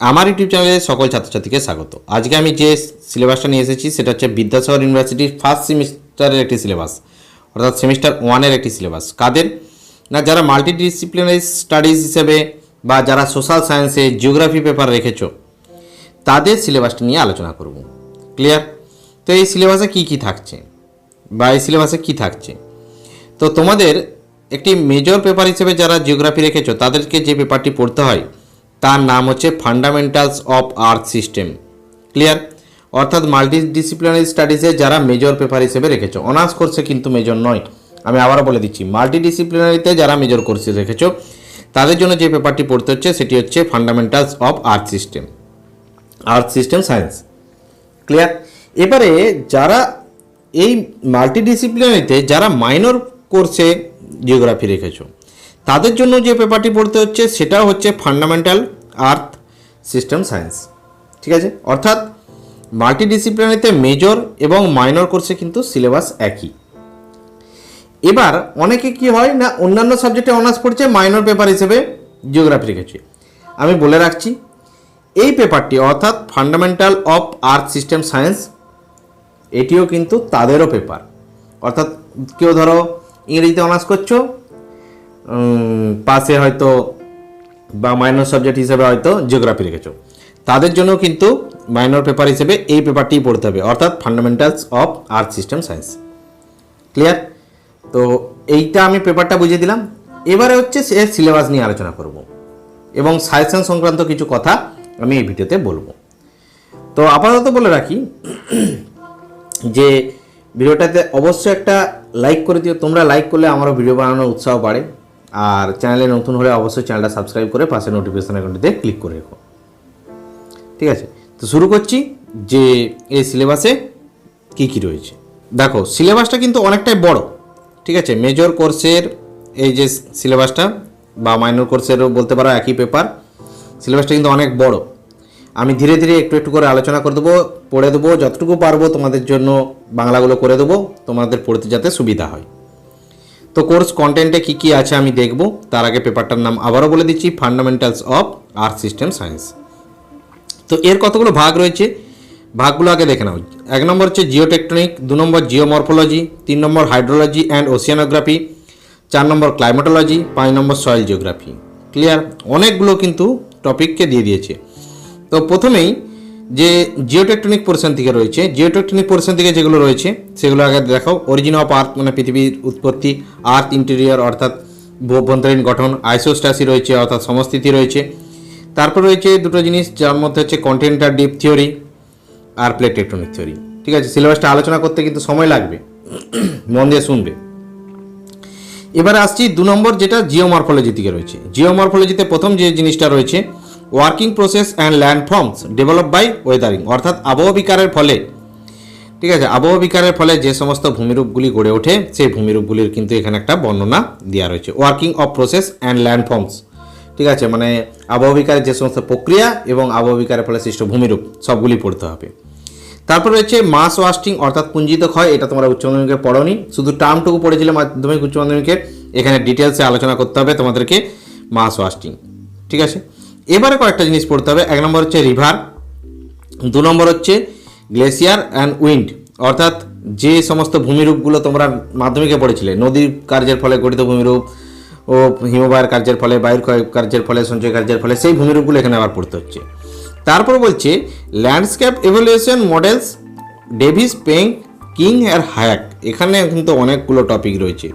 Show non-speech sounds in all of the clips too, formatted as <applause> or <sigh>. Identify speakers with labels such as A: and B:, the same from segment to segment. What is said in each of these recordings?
A: আমার ইউটিউব চ্যানেলে সকল ছাত্রছাত্রীকে স্বাগত। আজকে আমি যে সিলেবাসটা নিয়ে এসেছি, সেটা হচ্ছে বিদ্যাসাগর ইউনিভার্সিটির ফার্স্ট সেমিস্টারের একটি সিলেবাস অর্থাৎ সেমিস্টার ওয়ানের একটি সিলেবাস কাদের? না, যারা মাল্টি ডিসিপ্লিনারি স্টাডিজ হিসেবে বা যারা সোশ্যাল সায়েন্সে জিওগ্রাফি পেপার রেখেছো, তাদের সিলেবাসটা নিয়ে আলোচনা করব। ক্লিয়ার তো এই সিলেবাসে কি কি থাকছে? বা এই সিলেবাসে কি থাকছে? তো তোমাদের একটি মেজর পেপার হিসেবে যারা জিওগ্রাফি রেখেছো, তাদেরকে যে পেপারটি পড়তে হয় তার নাম হচ্ছে fundamentals of earth system clear অর্থাৎ মাল্টি ডিসিপ্লিনারি স্টাডিজে যারা মেজর পেপার হিসেবে রেখেছো। অনার্স কোর্সে কিন্তু মেজর নয়। আমি আবারও বলে দিচ্ছি মাল্টি ডিসিপ্লিনারিতে যারা মেজর কোর্সে রেখেছো, তাদের জন্য যে পেপারটি পড়তে হচ্ছে, সেটি হচ্ছে fundamentals of earth system earth system science clear এবারে যারা এই মাল্টিডিসিপ্লিনারিতে যারা মাইনর কোর্সে জিওগ্রাফি রেখেছো তাদের জন্য যে পেপারটি পড়তে হচ্ছে সেটা হচ্ছে ফান্ডামেন্টাল আর্থ সিস্টেম সায়েন্স ঠিক আছে? অর্থাৎ মাল্টিডিসিপ্লিনারিতে মেজর এবং মাইনর কোর্সে কিন্তু সিলেবাস একই। এবার অনেকে কি হয় না, অন্যান্য সাবজেক্টে অনার্স পড়ছে মাইনর পেপার হিসেবে জিওগ্রাফি রেখেছে আমি বলে রাখছি, এই পেপারটি অর্থাৎ fundamental of earth system science এটিও কিন্তু তাদেরও পেপার অর্থাৎ কেউ ধরো ইংরেজিতে অনার্স করছ পাশে হয়তো বা মাইনর সাবজেক্ট হিসেবে হয়তো জিওগ্রাফি রেখেছো। তাদের জন্য কিন্তু মাইনর পেপার হিসেবে এই পেপারটিই পড়তে হবে, অর্থাৎ fundamentals of earth system science clear তো এইটা আমি পেপারটা বুঝিয়ে দিলাম। এবারে হচ্ছে সে সিলেবাস নিয়ে আলোচনা করব এবং সাজেশন সংক্রান্ত কিছু কথা আমি এই ভিডিওতে বলব। তো আপাতত বলে রাখি <clears throat> যে ভিডিওটাতে অবশ্যই একটা লাইক করে দিও। তোমরা লাইক করলে আমারও ভিডিও বানানোর উৎসাহ বাড়ে। আর চ্যানেলে নতুন হলে অবশ্যই চ্যানেলটা সাবস্ক্রাইব করে পাশে নোটিফিকেশন আইকনটিতে ক্লিক করে রেখো। ঠিক আছে? তো শুরু করছি যে এই সিলেবাসে কী কী রয়েছে। দেখো সিলেবাসটা কিন্তু অনেকটাই বড়। ঠিক আছে? মেজর কোর্সের এই যে সিলেবাসটা বা মাইনর কোর্সেরও বলতে পারো একই পেপার সিলেবাসটা কিন্তু অনেক বড়। আমি ধীরে ধীরে একটু একটু করে আলোচনা করে দেবো, পড়ে দেবো, যতটুকু পারব তোমাদের জন্য বাংলাগুলো করে দেবো, তোমাদের পড়তে যাতে সুবিধা হয়। তো কোর্স কন্টেন্টে কী কী আছে আমি দেখব? তার আগে পেপারটার নাম আবারও বলে দিচ্ছি fundamentals of earth system science তো এর কতগুলো ভাগ রয়েছে? ভাগগুলো আগে দেখে নাও। এক নম্বর হচ্ছে জিওটেকটনিক দু নম্বর জিওমরফোলজি তিন নম্বর হাইড্রোলজি অ্যান্ড ওশিয়ানোগ্রাফি চার নম্বর ক্লাইমেটোলজি পাঁচ নম্বর সয়েল জিওগ্রাফি ক্লিয়ার অনেকগুলো কিন্তু টপিককে দিয়ে দিয়েছে। তো প্রথমেই যে জিওটেকটনিক পোর্শন থেকে রয়েছে জিওটেকটনিক পোর্শন থেকে যেগুলো রয়েছে, সেগুলো আগে দেখাও। অরিজিন অফ আর্থ মানে পৃথিবীর উৎপত্তি আর্থ ইন্টেরিয়র অর্থাৎ ভূভ্যন্তরীণ গঠন আইসোস্টাসি রয়েছে অর্থাৎ সমস্থিতি রয়েছে। তারপর রয়েছে দুটো জিনিস, যার মধ্যে হচ্ছে কন্টেন্টার ডিপ থিওরি আর প্লেট টেকটনিক থিওরি ঠিক আছে সিলেবাসটা আলোচনা করতে কিন্তু সময় লাগবে। <clears throat> মন দিয়ে শুনবে। এবারে আসছি দু নম্বর, যেটা জিওমরফোলজি থেকে রয়েছে। জিওমরফোলজিতে প্রথম যে জিনিসটা রয়েছে working process and land forms develop by weathering অর্থাৎ আবহাওয়া বিকারের ফলে। ঠিক আছে আবহাওয়া বিকারের ফলে যে সমস্ত ভূমিরূপগুলি গড়ে ওঠে, সেই ভূমিরূপগুলির কিন্তু এখানে একটা বর্ণনা দেওয়া রয়েছে। Working of process and land forms ঠিক আছে মানে আবহাওয়া যে সমস্ত প্রক্রিয়া এবং আবহাওয়া ফলে সৃষ্ট ভূমিরূপ, সবগুলি পড়তে হবে। তারপর রয়েছে মাস ওয়াস্টিং অর্থাৎ পুঞ্জিত ক্ষয়, এটা তোমরা উচ্চ মাধ্যমিকে পড়োনি। শুধু টার্মটুকু পড়েছিলে মাধ্যমিক, উচ্চ মাধ্যমিকে, এখানে ডিটেলসে আলোচনা করতে হবে তোমাদেরকে মাস ওয়াস্টিং ঠিক আছে? এবারে কয়েকটা জিনিস পড়তে হবে। এক নম্বর হচ্ছে রিভার দু নম্বর হচ্ছে গ্লেসিয়ার অ্যান্ড উইন্ড অর্থাৎ যে সমস্ত ভূমিরূপগুলো তোমরা মাধ্যমিকে পড়েছিলে, নদীর কার্যের ফলে, গঠিত ভূমিরূপ ও হিমবাহের কার্যের ফলে, বায়ুর কার্যের ফলে, সঞ্চয় কার্যের ফলে, সেই ভূমিরূপগুলো এখানে আবার পড়তে হচ্ছে। তারপর বলছে landscape evolution models Davis Penck King আর হায়াক এখানে কিন্তু অনেকগুলো টপিক রয়েছে।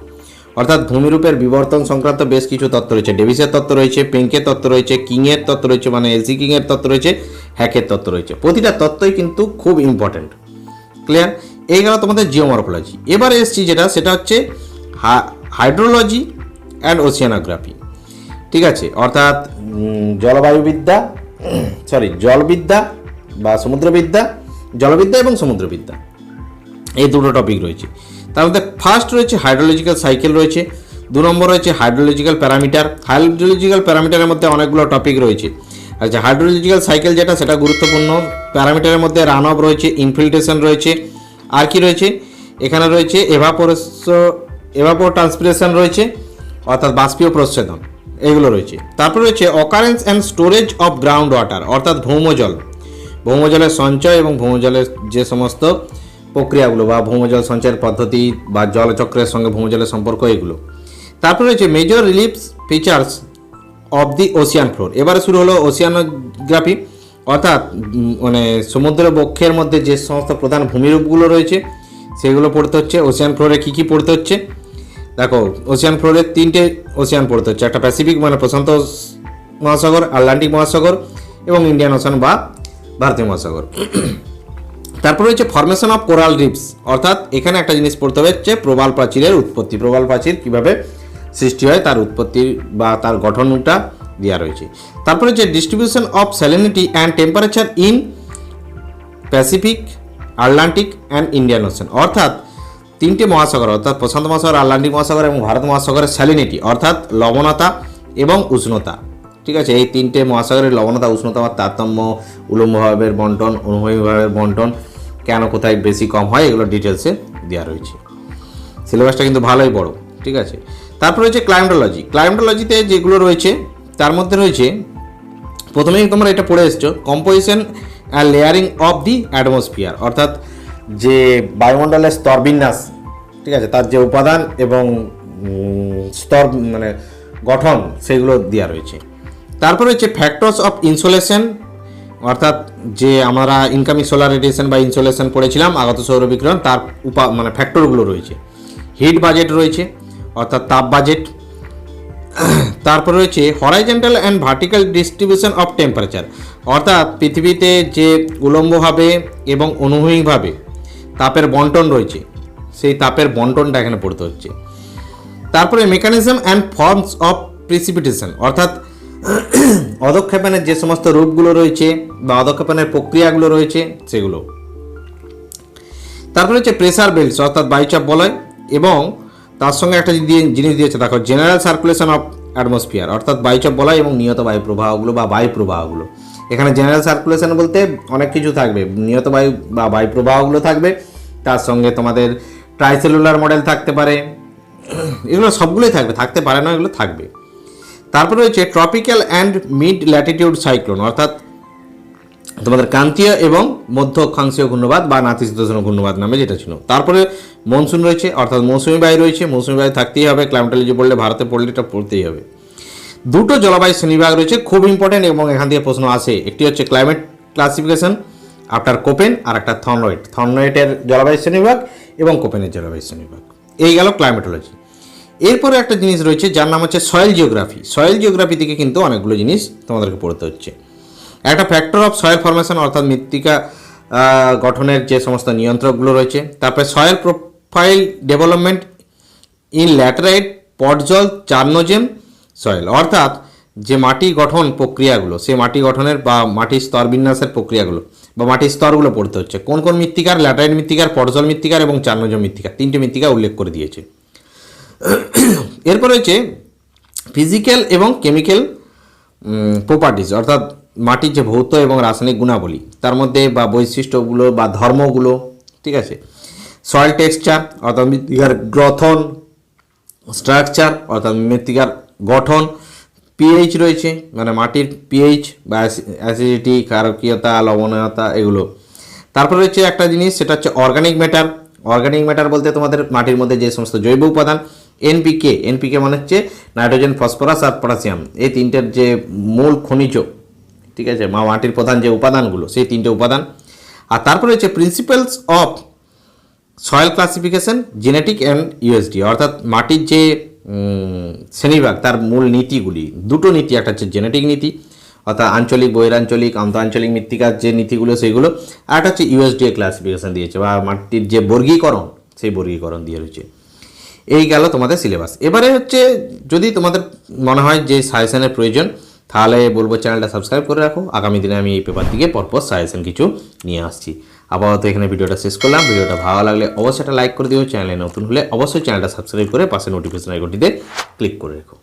A: অর্থাৎ ভূমিরূপের বিবর্তন সংক্রান্ত বেশ কিছু তত্ত্ব রয়েছে। ডেভিসের তত্ত্ব রয়েছে, পেঙ্কের তত্ত্ব রয়েছে, কিংয়ের তত্ত্ব রয়েছে মানে এলসি কিংয়ের তত্ত্ব রয়েছে, হ্যাকের তত্ত্ব রয়েছে। প্রতিটা তত্ত্বই কিন্তু খুব ইম্পর্ট্যান্ট ক্লিয়ার এই গেল তোমাদের জিওমরফোলজি এবার এসছি যেটা, সেটা হচ্ছে হাইড্রোলজি অ্যান্ড ওশিয়ানোগ্রাফি ঠিক আছে? অর্থাৎ জলবায়ুবিদ্যা <clears throat> সরি জলবিদ্যা বা সমুদ্রবিদ্যা, জলবিদ্যা এবং সমুদ্রবিদ্যা। এই দুটো টপিক রয়েছে। তার মধ্যে ফার্স্ট রয়েছে হাইড্রোলজিক্যাল সাইকেল রয়েছে, দু নম্বর রয়েছে হাইড্রোলজিক্যাল প্যারামিটার হাইড্রোলজিক্যাল প্যারামিটারের মধ্যে অনেকগুলো টপিক রয়েছে। আচ্ছা হাইড্রোলজিক্যাল সাইকেল যেটা, সেটা গুরুত্বপূর্ণ। প্যারামিটারের মধ্যে রান অফ রয়েছে ইনফিল্ট্রেশন রয়েছে। আর কি রয়েছে? এখানে রয়েছে এভাপোরেস এভাপো ট্রান্সপিরেশন রয়েছে, অর্থাৎ বাষ্পীয় প্রচ্ছেদন, এগুলো রয়েছে। তারপর রয়েছে occurrence and storage of ground water অর্থাৎ ভৌমজল। ভৌমজলের সঞ্চয় এবং ভৌমজলের যে সমস্ত প্রক্রিয়াগুলো বা ভৌমজল সঞ্চয়ের পদ্ধতি বা জলচক্রের সঙ্গে ভৌমজলের সম্পর্ক এগুলো। তারপরে রয়েছে major reliefs features of the ocean floor এবারে শুরু হলো ওশিয়ানোগ্রাফি অর্থাৎ মানে সমুদ্র বক্ষের মধ্যে যে সমস্ত প্রধান ভূমিরূপগুলো রয়েছে, সেগুলো পড়তে হচ্ছে। ওশিয়ান ফ্লোরে কী কী পড়তে হচ্ছে? দেখো ওশিয়ান ফ্লোরে তিনটে ওশিয়ান পড়তে হচ্ছে। একটা প্যাসিফিক মানে প্রশান্ত মহাসাগর আটলান্টিক মহাসাগর এবং ইন্ডিয়ান ওশান বা ভারতীয় মহাসাগর। তারপর রয়েছে ফরমেশন অফ কোরাল রিপস অর্থাৎ এখানে একটা জিনিস পড়তে হবে হচ্ছে প্রবাল প্রাচীরের উৎপত্তি। প্রবাল প্রাচীর কীভাবে সৃষ্টি হয়? তার উৎপত্তি বা তার গঠনটা দেওয়া রয়েছে। তারপরে যে distribution of salinity and temperature in Pacific Atlantic and Indian ocean অর্থাৎ তিনটে মহাসাগর, অর্থাৎ প্রশান্ত মহাসাগর আটলান্টিক মহাসাগর এবং ভারত মহাসাগরের স্যালিনিটি অর্থাৎ লবণতা এবং উষ্ণতা। ঠিক আছে? এই তিনটে মহাসাগরের লবণতা, উষ্ণতা বা তারতম্য উলম্বভাবের বন্টন অনুভূমিভাবের বন্টন কেন, কোথায় বেশি কম হয়, এগুলো ডিটেলসে দেওয়া রয়েছে। সিলেবাসটা কিন্তু ভালোই বড়, ঠিক আছে? তারপর রয়েছে ক্লাইমেটোলজি ক্লাইমেটোলজিতে যেগুলো রয়েছে, তার মধ্যে রয়েছে, প্রথমেই তোমরা এটা পড়ে এসছো composition and layering of the atmosphere অর্থাৎ যে বায়ুমণ্ডলের স্তরবিন্যাস, ঠিক আছে? তার যে উপাদান এবং স্তর মানে গঠন, সেগুলো দেওয়া রয়েছে। তারপর হচ্ছে ফ্যাক্টরস অফ ইনসোলেশন অর্থাৎ যে আমরা ইনকামিং সোলার রেডিয়েশন বা ইনসোলেশন পড়েছিলাম, আগত সৌর তার উপা মানে ফ্যাক্টরগুলো রয়েছে। হিট বাজেট রয়েছে, অর্থাৎ তাপ বাজেট তারপর রয়েছে horizontal and vertical distribution of temperature অর্থাৎ পৃথিবীতে যে উলম্বভাবে এবং অনুভূমিকভাবে তাপের বন্টন রয়েছে, সেই তাপের বন্টনটা এখানে পড়তে হচ্ছে। তারপরে mechanism and forms of precipitation অর্থাৎ অধক্ষেপণের যে সমস্ত রূপগুলো রয়েছে বা অধক্ষেপণের প্রক্রিয়াগুলো রয়েছে, সেগুলো। তারপরে হচ্ছে প্রেসার বেল্টস অর্থাৎ বায়ুচাপ বলয়, এবং তার সঙ্গে একটা জিনিস দিয়েছে, দেখো জেনারেল সার্কুলেশন অফ অ্যাটমসফিয়ার অর্থাৎ বায়ুচাপ বলয় এবং নিয়ত বায়ু প্রবাহগুলো বা বায়ু প্রবাহগুলো এখানে জেনারেল সার্কুলেশন বলতে অনেক কিছু থাকবে, নিয়ত বায়ু বা বায়ু প্রবাহগুলো থাকবে, তার সঙ্গে তোমাদের ট্রাইসেলুলার মডেল থাকতে পারে। এগুলো সবগুলোই থাকবে, থাকতে পারে না, এগুলো থাকবে। তারপরে রয়েছে tropical and mid latitude cyclone অর্থাৎ তোমাদের ক্রান্তীয় এবং মধ্য অক্ষাংশীয় ঘূর্ণবাদ বা নাতিশীতোষ্ণ ঘূর্ণবাদ নামে যেটা ছিল। তারপরে মনসুন রয়েছে, অর্থাৎ মৌসুমি বায়ু রয়েছে, মৌসুমি বায়ু থাকতেই হবে ক্লাইমেটোলজি পড়লে, ভারতে পড়লে এটা পড়তেই হবে। দুটো জলবায়ু শ্রেণীবিভাগ রয়েছে, খুব ইম্পর্টেন্ট এবং এখান থেকে প্রশ্ন আসে, একটি হচ্ছে ক্লাইমেট ক্লাসিফিকেশন আফটার কোপেন, আর একটা থর্নওয়েট থর্নওয়েটের জলবায়ু শ্রেণীবিভাগ এবং কোপেনের জলবায়ু শ্রেণীবিভাগ। এই গেল ক্লাইমেটোলজি এরপরে একটা জিনিস রয়েছে, যার নাম হচ্ছে সয়েল জিওগ্রাফি সয়েল জিওগ্রাফি থেকে কিন্তু অনেকগুলো জিনিস তোমাদেরকে পড়তে হচ্ছে। একটা ফ্যাক্টর অফ সয়েল ফরমেশন অর্থাৎ মৃত্তিকা গঠনের যে সমস্ত নিয়ন্ত্রকগুলো রয়েছে, তারপরে soil profile development in laterite podzol chernozem soil অর্থাৎ যে মাটি গঠন প্রক্রিয়াগুলো, সেই মাটি গঠনের বা মাটির স্তর বিন্যাসের প্রক্রিয়াগুলো বা মাটির স্তরগুলো পড়তে হচ্ছে। কোন কোন মৃত্তিকার? ল্যাটারাইট মৃত্তিকার পটজল মৃত্তিকার এবং চার্নোজম মৃত্তিকার। তিনটে মৃত্তিকা উল্লেখ করে দিয়েছে। এরপর রয়েছে ফিজিক্যাল এবং কেমিক্যাল প্রপার্টিজ অর্থাৎ মাটির যে ভৌত এবং রাসায়নিক গুণাবলী, তার মধ্যে বা বৈশিষ্ট্যগুলো বা ধর্মগুলো, ঠিক আছে? সয়েল টেক্সচার অর্থাৎ মৃত্তিকার গ্রথন স্ট্রাকচার অর্থাৎ মৃত্তিকার গঠন পিএইচ রয়েছে মানে মাটির পিএইচ বা অ্যাসিডিটি কারকীয়তা লবণীয়তা, এগুলো। তারপর রয়েছে একটা জিনিস, সেটা হচ্ছে অর্গানিক ম্যাটার অর্গানিক ম্যাটার বলতে তোমাদের মাটির মধ্যে যে সমস্ত জৈব উপাদান এনপিকে এনপিকে মানে হচ্ছে নাইট্রোজেন, ফসফরাস আর পটাশিয়াম। এই তিনটের যে মূল খনিজ, ঠিক আছে, মা মাটির প্রধান যে উপাদানগুলো, সেই তিনটে উপাদান। আর তারপরে হচ্ছে principles of soil classification genetic and USD অর্থাৎ মাটির যে শ্রেণীভাগ তার মূল নীতিগুলি। দুটো নীতি, একটা হচ্ছে জেনেটিক নীতি, অর্থাৎ আঞ্চলিক বৈরাঞ্চলিক আন্তঃআঞ্চলিক মৃত্তিকার যে নীতিগুলো সেইগুলো আর একটা হচ্ছে ইউএসডিএ ক্লাসিফিকেশন দিয়েছে, বা মাটির যে বর্গীকরণ, সেই বর্গীকরণ দিয়ে রয়েছে। এই গেল তোমাদের সিলেবাস এবারে হচ্ছে যদি তোমাদের মনে হয় যে সাজেশনের প্রয়োজন, তাহলে বলব চ্যানেলটা সাবস্ক্রাইব করে রাখো। আগামী দিনে আমি এই পেপার থেকে পরপর সাজেশন কিছু নিয়ে আসছি। আপাতত এখানে ভিডিওটা শেষ করলাম। ভিডিওটা ভালো লাগলে অবশ্যই একটা লাইক করে দিও। চ্যানেলে নতুন হলে অবশ্যই চ্যানেলটা সাবস্ক্রাইব করে পাশে নোটিফিকেশন আইকনটিতে ক্লিক করে রেখো।